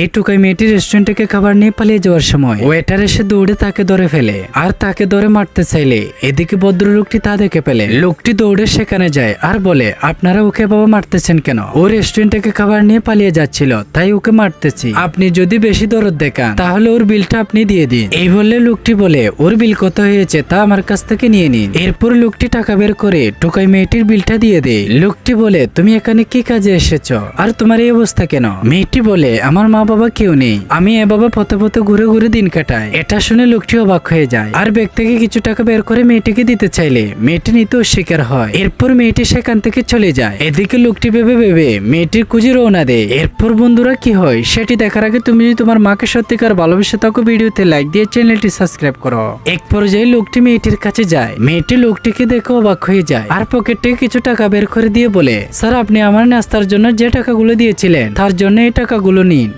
এই মেয়েটি রেস্টুরেন্ট থেকে খাবার নিয়ে পালিয়ে যাওয়ার সময় ওয়েটার এসে দৌড়ে তাকে ধরে ফেলে আর তাকে ধরে মারতে চাইলে এদিকে ভদ্রলোকটি তা দেখে ফেলে লোকটি দৌড়ে সেখানে যায় আর বলে, আপনারা ওকে বাবা মারতেছেন কেন? ও রেস্টুরেন্ট থেকে খাবার নিয়ে পালিয়ে যাচ্ছিল, তাই ওকে মারতেছি। আপনি যদি বেশি দরদ দেখান, তাহলে ওর বিলটা আপনি দিয়ে দিন। এই বললে লোকটি বলে, ওর বিল কত হয়েছে তা আমার কাছ থেকে নিয়ে নিন। এরপর লোকটি টাকা বের করে টোকাই মেয়েটির বিলটা দিয়ে দেয়। লোকটি বলে, তুমি এখানে কি কাজে এসেছ? আর তোমার এই অবস্থা কেন? মেয়েটি বলে, আমার মা বাবা কেউ নেই। আমি এভাবে পথে পথে ঘুরে ঘুরে দিন কাটাই। এটা শুনে লোকটি অবাক হয়ে যায়। আর ব্যাগ থেকে কিছু টাকা বের করে মেয়েটিকে দিতে চাইলে, মেয়েটি নিতে অস্বীকার হয়। এরপর মেয়েটি সেখান থেকে চলে যায়। এদিকে লোকটি ভেবে ভেবে মেয়েটির খুঁজে রওনা দেয়। এরপর বন্ধুরা কি হয় সেটি দেখার আগে তুমি যদি তোমার মাকে সত্যিকার ভালোবেসে থাকো, ভিডিওতে লাইক দিয়ে চ্যানেলটি সাবস্ক্রাইব করো। এক পর্যায়ে লোকটি মেয়েটির কাছে যায়। মেয়েটি লোকটিকে দেখে অবাক হয়ে যায়। আর পকেট থেকে কিছু টাকা বের করে দিয়ে বলে, স্যার, আপনি আমার নাস্তার জন্য যে টাকাগুলো দিয়েছিলেন, তার জন্য এই টাকাগুলো নিন।